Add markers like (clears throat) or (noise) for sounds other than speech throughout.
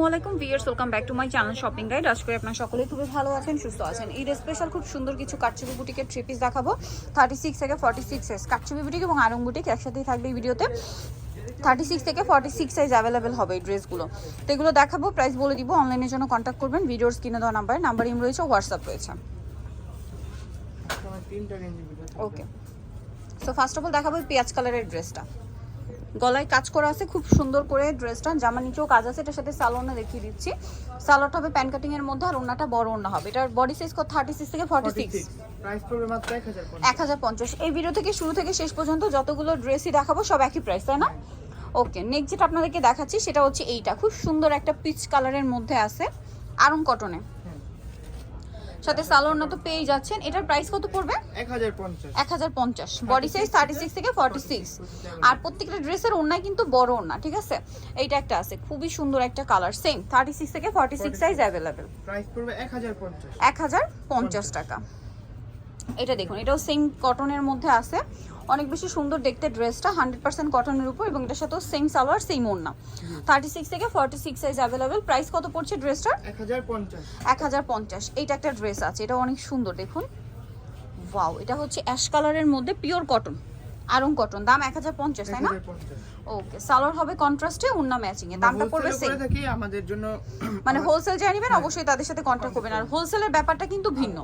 আসসালামাইকুম viewers welcome back to my channel shopping guide আজ করে আপনার সকলেই খুবই ভালো আছেন সুস্থ আছেন। ঈদ স্পেশাল খুব সুন্দর কিছু কাটচুপি বুটিকের থ্রি পিস দেখাবো। থার্টি সিক্স থেকে forty six size Katchupi boutique এবং আরং বুটিক একসাথেই থাকবে এই ভিডিওতে। থার্টি সিক্স থেকে ফর্টি সিক্স সাইজ অ্যাভেলেবেল হবে এই ড্রেসগুলো তো এগুলো দেখাবো প্রাইস বলে দিব অনলাইনের জন্য কন্ট্যাক্ট করবেন। ভিডিওর স্ক্রিনে দেওয়া নাম্বার নাম্বার ইম রয়েছে হোয়াটসঅ্যাপ রয়েছে। Okay so first of all দেখাবো পেঁয়াজ কালারের ড্রেসটা গলায় কাজ করা আছে খুব সুন্দর করে ড্রেসটা। জামা নিচেও কাজ আছে এটার সাথে সালোয়ারটা দেখিয়ে দিচ্ছি। সালোয়ারটা হবে প্যান কাটিং এর মধ্যে আর ওনাটা বড় ওনা হবে। এটার বডি সাইজ কত? থার্টি সিক্স থেকে ফর্টি সিক্স এক হাজার পঞ্চাশ। এই ভিডিও থেকে শুরু থেকে শেষ পর্যন্ত যতগুলো ড্রেসই দেখাবো সব একই প্রাইস তাই না? ওকে নেক্সট যেটা আপনাদেরকে দেখাচ্ছি সেটা হচ্ছে এইটা। খুব সুন্দর একটা পিচ কালারের মধ্যে আছে আরং কটনে সাথে সালোয়ারটা তো পেয়ে যাচ্ছেন। এটার প্রাইস কত পড়বে? এক হাজার পঞ্চাশ। এক হাজার পঞ্চাশ। বডি সাইজ থার্টি সিক্স থেকে ফর্টি সিক্স আর প্রত্যেকটা ড্রেসের ওড়না কিন্তু বড় ওড়না ঠিক আছে? এইটা একটা আছে খুবই সুন্দর একটা কালার সেম থার্টি সিক্স থেকে forty six size available price পড়বে এক হাজার পঞ্চাশ। এক হাজার পঞ্চাশ টাকা। এটা দেখুন এটাও সেম কটনের মধ্যে আছে। অনেক বেশি সুন্দর দেখতে ড্রেসটা হান্ড্রেড পার্সেন্ট কটনের উপর এবং এটার সাথেও সেম সালোয়ার সেম ওড়না। থার্টি সিক্স থেকে forty six size available price কত পড়ছে ড্রেসটার এক হাজার পঞ্চাশ। এইটা একটা ড্রেস আছে এটা অনেক সুন্দর দেখুন। ওয়াও এটা হচ্ছে অ্যাশ কালারের মধ্যে পিওর কটন আরং কটন দাম এক হাজার পঞ্চাশ এক তাই না ওকে সালোয়ার হবে কন্ট্রাস্টে উন্না ম্যাচিং এ দামটা পড়বে সেম আমাদের জন্য (clears throat) মানে হোলসেল যারা নেবেন অবশ্যই তাদের সাথে কন্ট্যাক্ট করবেন। আর হোলসেলের ব্যাপারটা কিন্তু ভিন্ন।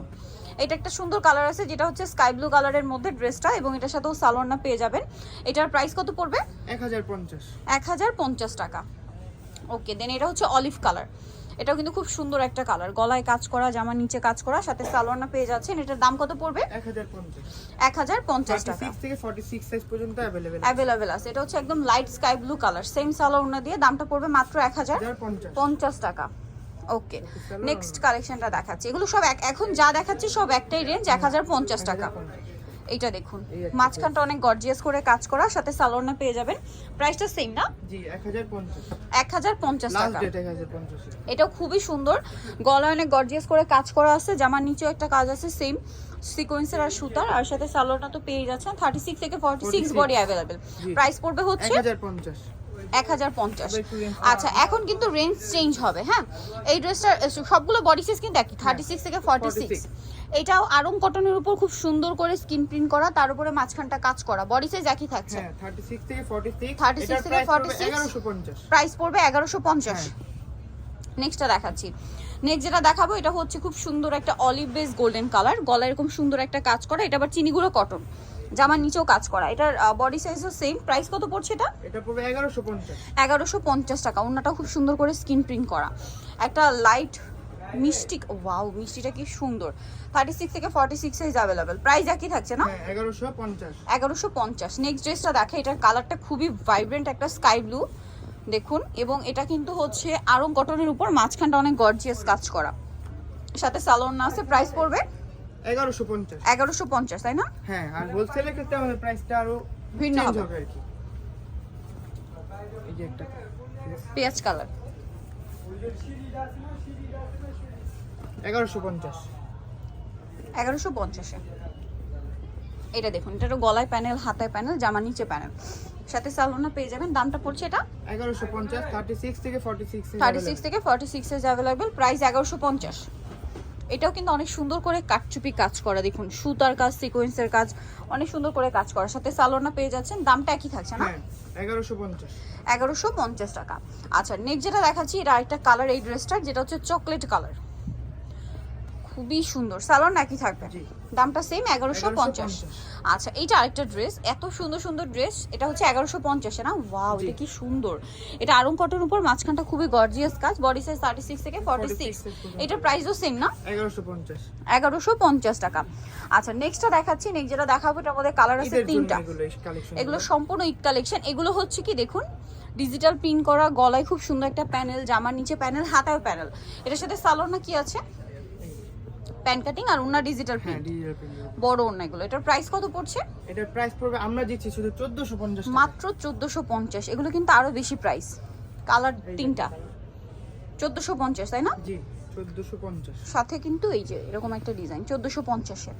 এটা একটা সুন্দর কালার আছে যেটা হচ্ছে স্কাই ব্লু কালারের মধ্যে ড্রেসটা এবং এটার সাথেও সালোয়ার না পেয়ে যাবেন। এটার প্রাইস কত পড়বে? এক হাজার পঞ্চাশ। এক হাজার পঞ্চাশ টাকা। ওকে দেন এটা হচ্ছে অলিভ কালার এটাও কিন্তু খুব সুন্দর একটা কালার গলায় কাজ করা জামার নিচে কাজ করা সাথে সালোয়ারনা পেয়ে যাচ্ছেন। এটার দাম কত পড়বে? এক হাজার পঞ্চাশ টাকা। অ্যাভেলেবেল আছে। এটা হচ্ছে একদম light sky blue colour same সালোয়ারনা দিয়ে দামটা পড়বে মাত্র এক হাজার পঞ্চাশ। টাকা। ওকে নেক্সট কালেকশনটা দেখাচ্ছি। এগুলো সব এখন যা দেখাচ্ছি সব একটাই রেঞ্জ এক হাজার পঞ্চাশ টাকা। এইটা দেখুন। মাঝখানটা অনেক গর্জিয়াস করে কাজ করা সাথে সালোয়ার না পেয়ে যাবেন। প্রাইসটা সেম না? জি এক হাজার পঞ্চাশ। এক হাজার পঞ্চাশ লাস্ট টাকা। এটাও খুবই সুন্দর। গলায় অনেক গর্জিয়াস করে কাজ করা আছে জামার নিচেও একটা কাজ আছে সেম সিকোয়েন্সের আর সুতার। আর সাথে সালোয়ারটা তো পেয়ে যাচ্ছেন থার্টি সিক্স থেকে forty six 46 body available price পড়বে হচ্ছে হাজার পঞ্চাশ। এক হাজার পঞ্চাশ। আচ্ছা এখন কিন্তু রেঞ্জ চেঞ্জ হবে হ্যাঁ? এই ড্রেসটার সবগুলো বডি সাইজ কিন্তু একই থার্টি সিক্স থেকে ফর্টি সিক্স এটাও আরং কটনের উপর খুব সুন্দর করে স্কিন প্রিন্ট করা তার উপরে মাঝখানটা কাজ করা বডি সাইজ একই থাকছে। হ্যাঁ থার্টি সিক্স থেকে ফর্টি সিক্স 36 থেকে 46 এগারোশো পঞ্চাশ। প্রাইস পড়বে এগারোশো পঞ্চাশ। হ্যাঁ। নেক্সটটা দেখাচ্ছি। নেক্সট যেটা দেখাবো এটা হচ্ছে খুব সুন্দর একটা অলিভ বেস গোল্ডেন কালার গলা এরকম সুন্দর একটা কাজ করা এটা আবার চিনিগুলো কটন জামার নিচেও কাজ করা। এটার বডি সাইজও সেম প্রাইস কত পড়ছে এটা? এটা পড়বে এগারোশো পঞ্চাশ। এগারোশো পঞ্চাশ টাকা। ওনাটা খুব সুন্দর করে স্কিন প্রিন্ট করা। একটা লাইট মিষ্টি ওয়াও মিষ্টিটা কি সুন্দর। থার্টি সিক্স থেকে forty six size available price একই থাকছে না? হ্যাঁ এগারোশো পঞ্চাশ। এগারোশো পঞ্চাশ। নেক্সট ড্রেসটা দেখে এটার কালারটা খুবই ভাইব্রেন্ট একটা স্কাই ব্লু দেখুন এবং এটা কিন্তু হচ্ছে আরং কটনের উপর মাঝখানটা অনেক গর্জিয়াস কাজ করা। সাথে সালোয়ার না আছে প্রাইস পড়বে এগারোশো পঞ্চাশ। এগারোশো পঞ্চাশ তাই না? হ্যাঁ আর হোলসেলের ক্ষেত্রে আমাদের প্রাইসটা আরও ভিন্ন হবে। হবে আর কি। এই যে একটা পেঁয়াজ কালার। এগারোশো পঞ্চাশ। এগারোশো পঞ্চাশে। এটা দেখুন এটা তো গলায় প্যানেল হাতায় প্যানেল জামা নিচে প্যানেল সাথে সালোনা পেয়ে যাবেন দামটা পড়ছে এটা? এগারোশো পঞ্চাশ থার্টি সিক্স থেকে ফর্টি সিক্স থার্টি সিক্স থেকে ফর্টি এজ অ্যাভেলেবেল প্রাইস এগারোশো পঞ্চাশ। এটাও কিন্তু অনেক সুন্দর করে কাটচুপি কাজ করা। দেখুন সুতার কাজ সিকোয়েন্সের কাজ অনেক সুন্দর করে কাজ করার সাথে সালোনা পেয়ে যাচ্ছেন দামটা একই থাকছে না? হ্যাঁ এগারোশো পঞ্চাশ। এগারোশো পঞ্চাশ টাকা। আচ্ছা নেক্সট যেটা দেখাচ্ছি এটা একটা কালার এই ড্রেসটা যেটা হচ্ছে চকলেট কালার খুবই সুন্দর। সালোন একই থাকবে। দামটা সেম এগারোশো পঞ্চাশ। আচ্ছা এইটা আরেকটা ড্রেস এত সুন্দর সুন্দর ড্রেস এটা হচ্ছে এগারোশো পঞ্চাশে না? ওয়াও। এটা কি সুন্দর। এটা আরং কটন উপর মাঝখানটা খুবই গর্জিয়াস কাজ বডি সাইজ থার্টি সিক্স থেকে ফর্টি সিক্স। এটার প্রাইসও সেম না? এগারোশো পঞ্চাশ। টাকা। আচ্ছা নেক্সটটা দেখাচ্ছি নেক্সট যেটা দেখাবো এটা আমাদের কালার আছে তিনটা। এগুলো সম্পূর্ণ ইট কালেকশন এগুলো হচ্ছে কি দেখুন ডিজিটাল প্রিন্ট করা গলায় খুব সুন্দর একটা প্যানেল জামার নিচে প্যানেল হাতায় প্যানেল এটার সাথে সালোয়ার না কি আছে? প্যান কাটিং আর ওনার ডিজিটাল প্রিন্ট বড় ওনা এগুলো। এটার প্রাইস কত পড়ছে? এটার প্রাইস পড়বে আমরা দিচ্ছি শুধু চোদ্দশো পঞ্চাশ মাত্র চোদ্দোশো পঞ্চাশ। এগুলো কিন্তু আরও বেশি প্রাইস কালার তিনটা। চোদ্দোশো পঞ্চাশ তাই না? জি চোদ্দশো পঞ্চাশ। সাথে কিন্তু এই যে এরকম একটা ডিজাইন চোদ্দোশো পঞ্চাশে।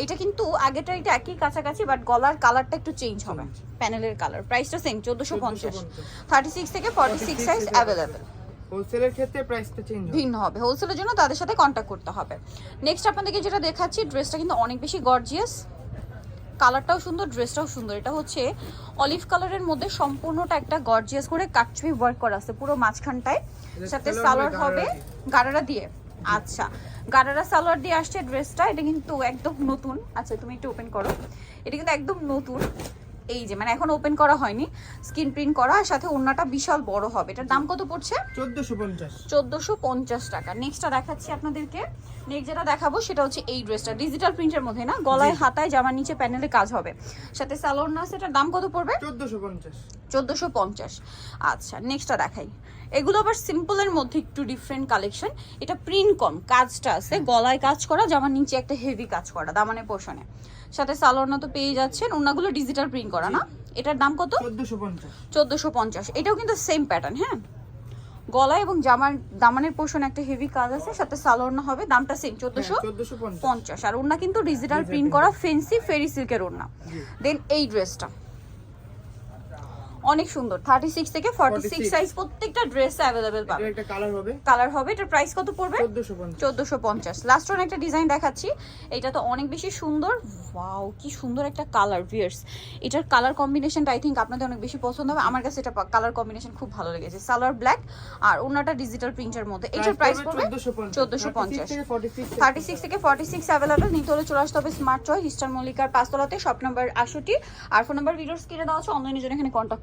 এইটা কিন্তু আগেটা এটা একই কাছাকাছি বাট গলার কালারটা একটু চেঞ্জ হবে। প্যানেলের কালার প্রাইসটা সেম চোদ্দোশো পঞ্চাশ। 1450 থার্টি সিক্স থেকে ফর্টি সিক্স 46 সাইজ অ্যাভেলেবেল হোলসেলের ক্ষেত্রে প্রাইসটা চেঞ্জ হবে। ভিন্ন হবে। হোলসেলের জন্য তাদের সাথে কন্ট্যাক্ট করতে হবে। নেক্সট আপনাদেরকে যেটা দেখাচ্ছি ড্রেসটা কিন্তু অনেক বেশি গর্জিয়াস কালারটাও সুন্দর ড্রেসটাও সুন্দর। এটা হচ্ছে অলিভ কালারের মধ্যে সম্পূর্ণটা একটা গর্জিয়াস করে কাটছবি ওয়ার্ক করা আছে পুরো মাঝখানটায়। সাথে সালোয়ার হবে গারারা দিয়ে। আচ্ছা গারারা সালোয়ার দিয়ে আসছে ড্রেসটা এটা কিন্তু একদম নতুন। আচ্ছা তুমি একটু ওপেন করো। এটা কিন্তু একদম নতুন। এই যে মানে এখন ওপেন করা হয়নি স্ক্রিন প্রিন্ট করা আর সাথে ওড়নাটা বিশাল বড় হবে। এটার দাম কত পড়ছে? চোদ্দোশো পঞ্চাশ। চোদ্দোশো পঞ্চাশ টাকা। নেক্সটটা দেখাচ্ছি আপনাদেরকে। নেক্সট যেটা দেখাবো সেটা হচ্ছে এই ড্রেসটা ডিজিটাল প্রিন্টের মধ্যে না গলায় হাতায় জামার নিচে প্যানেলে কাজ হবে। সাথে সালোয়ার না সেটার দাম কত পড়বে? চোদ্দোশো পঞ্চাশ। চোদ্দোশো পঞ্চাশ। আচ্ছা নেক্সটটা দেখাই। এগুলো আবার সিম্পলের মধ্যে একটু ডিফারেন্ট কালেকশন এটা প্রিন্ট কম কাজটা আছে গলায় কাজ করা জামার নিচে একটা হেভি কাজ করা দামানের পোর্শনে সাথে সালোয়ার তো পেয়ে যাচ্ছেন ওনাগুলো ডিজিটাল প্রিন্ট করা না? এটার দাম কত? চোদ্দোশো পঞ্চাশ। চোদ্দোশো পঞ্চাশ। এটাও কিন্তু সেম প্যাটার্ন হ্যাঁ? গলা এবং জামার দামানের পোর্শন একটা হেভি কাজ আছে সাথে সালোয়ার হবে দামটা সেম চোদ্দোশো চোদ্দোশো পঞ্চাশ। পঞ্চাশ। আর ওড়না কিন্তু ডিজিটাল প্রিন্ট করা ফেন্সি ফেরি সিল্কের ওড়না। দেন এই ড্রেসটা অনেক সুন্দর। থার্টি সিক্স থেকে ফর্টি সিক্স 46 সাইজ প্রত্যেকটা ড্রেস এটার পাবে একটা কালার হবে। কালার হবে এটার প্রাইস কত পড়বে? চোদ্দোশো পঞ্চাশ। চোদ্দোশো পঞ্চাশ। লাস্ট ওয়ান একটা ডিজাইন দেখাচ্ছি। এটা তো অনেক বেশি সুন্দর। ওয়াও কি সুন্দর একটা কালার ভিয়ার্স এটার কালার কম্বিনেশনটা আই থিঙ্ক আপনাদের অনেক বেশি পছন্দ হবে। আমার কাছে এটা কালার কম্বিনেশন খুব ভালো লেগেছে। সালোয়ার ব্ল্যাক আর ওনাটা ডিজিটাল প্রিন্টের মধ্যে। এটার প্রাইস পড়বে চোদ্দোশো পঞ্চাশ। থার্টি সিক্স থেকে ফর্টি সিক্স অ্যাভেলেবল নিতে হলে চলে আসতে হবে স্মার্ট চয়েস ইস্টার মল্লিকার পাঁচতলাতে শপ নাম্বার আষট্টি আর ফোন নাম্বার ভিডিওস কিনে দেওয়া আছে। অনলাইনে জন্য এখানে কন্ট্যাক্ট